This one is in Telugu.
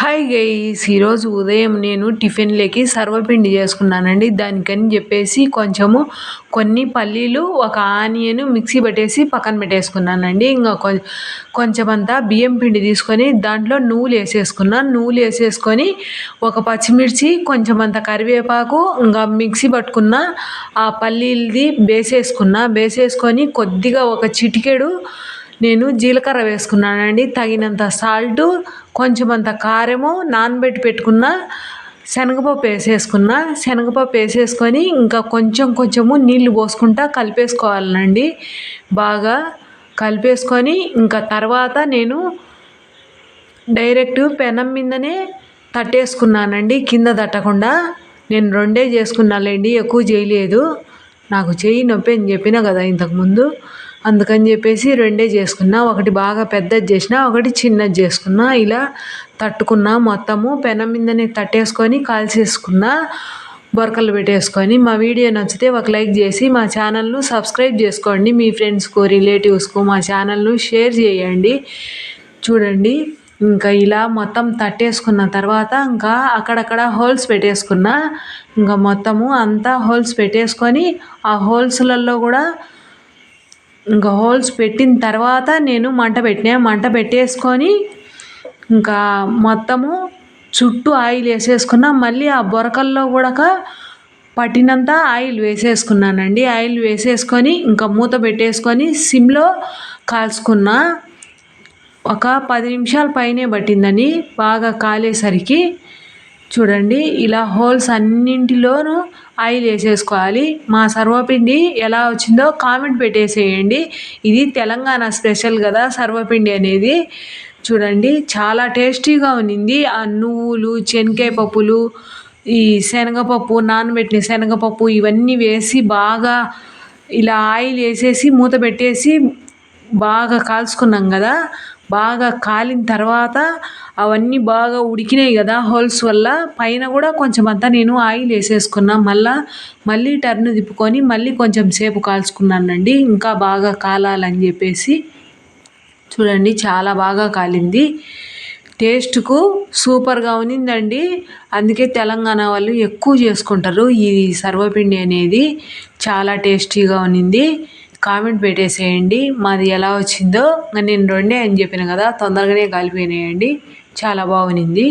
హాయ్ గైస్ ఈరోజు ఉదయం నేను టిఫిన్లోకి సర్వపిండి చేసుకున్నానండి. దానికని చెప్పేసి కొంచెము కొన్ని పల్లీలు ఒక ఆనియన్ మిక్సీ పట్టేసి పక్కన పెట్టేసుకున్నానండి. ఇంకా కొంచెమంతా బియ్యం పిండి తీసుకొని దాంట్లో నువ్వులు వేసేసుకున్నాను నువ్వులు వేసేసుకొని ఒక పచ్చిమిర్చి కొంచెం అంత కరివేపాకు ఇంకా మిక్సీ పట్టుకున్న ఆ పల్లీలది బేసేసుకున్నా బేసేసుకొని కొద్దిగా ఒక చిటికెడు నేను జీలకర్ర వేసుకున్నానండి. తగినంత సాల్టు కొంచెం అంత కారము నానబెట్టి పెట్టుకున్న శనగపప్పు వేసేసుకున్న. శనగపప్పు వేసేసుకొని ఇంకా కొంచెం కొంచెము నీళ్ళు పోసుకుంటా కలిపేసుకోవాలండి. బాగా కలిపేసుకొని ఇంకా తర్వాత నేను డైరెక్ట్ పెనం మీదనే తట్టేసుకున్నానండి. కింద తట్టకుండా నేను రెండే చేసుకున్నాలేండి. ఎక్కువ చేయలేదు. నాకు చెయ్యి నొప్పి అని చెప్పిన కదా ఇంతకుముందు అందుకని చెప్పేసి రెండే చేసుకున్నా. ఒకటి బాగా పెద్దది చేసిన ఒకటి చిన్నది చేసుకున్నా. ఇలా తట్టుకున్నా మొత్తము. పెనం మీదనే తట్టేసుకొని కాల్చేసుకున్నా బొరకలు పెట్టేసుకొని. మా వీడియో నచ్చితే ఒక లైక్ చేసి మా ఛానల్ను సబ్స్క్రైబ్ చేసుకోండి. మీ ఫ్రెండ్స్కు రిలేటివ్స్కు మా ఛానల్ను షేర్ చేయండి. చూడండి. ఇంకా ఇలా మొత్తం తట్టేసుకున్న తర్వాత ఇంకా అక్కడక్కడ హోల్స్ పెట్టేసుకున్నా. ఇంకా మొత్తము అంతా హోల్స్ పెట్టేసుకొని ఆ హోల్స్లలో కూడా ఇంకా హోల్స్ పెట్టిన తర్వాత నేను మంట పెట్టినా. మంట పెట్టేసుకొని ఇంకా మొత్తము చుట్టూ ఆయిల్ వేసేసుకున్నా. మళ్ళీ ఆ బొరకల్లో కూడా పట్టినంత ఆయిల్ వేసేసుకున్నానండి. ఆయిల్ వేసేసుకొని ఇంకా మూత పెట్టేసుకొని సిమ్లో కాల్చుకున్న. ఒక పది నిమిషాల పైనే పట్టిందని బాగా కాలేసరికి చూడండి ఇలా హోల్స్ అన్నింటిలోనూ ఆయిల్ వేసేసుకోవాలి. మా సర్వపిండి ఎలా వచ్చిందో కామెంట్ పెట్టేసేయండి. ఇది తెలంగాణ స్పెషల్ కదా సర్వపిండి అనేది. చూడండి చాలా టేస్టీగా ఉన్నింది. ఆ నువ్వులు శనగకాయ పప్పులు ఈ శనగపప్పు నానబెట్టిన శనగపప్పు ఇవన్నీ వేసి బాగా ఇలా ఆయిల్ వేసేసి మూత పెట్టేసి బాగా కాల్చుకున్నాం కదా. బాగా కాలిన తర్వాత అవన్నీ బాగా ఉడికినాయి కదా హోల్స్ వల్ల. పైన కూడా కొంచెం అంతా నేను ఆయిల్ వేసేసుకున్నా. మళ్ళా మళ్ళీ టర్న్ తిప్పుకొని మళ్ళీ కొంచెం సేపు కాల్చుకున్నానండి. ఇంకా బాగా కాలాలని చెప్పేసి. చూడండి చాలా బాగా కాలింది. టేస్ట్కు సూపర్గా ఉన్నిందండి. అందుకే తెలంగాణ వాళ్ళు ఎక్కువ చేసుకుంటారు ఈ సర్వపిండి అనేది. చాలా టేస్టీగా ఉన్నింది. కామెంట్ పెట్టేసేయండి. మాది ఎలా వచ్చిందో నేను రెండే అని చెప్పిన కదా తొందరగానే కాలిపోయినాయండి చాలా బాగుంది.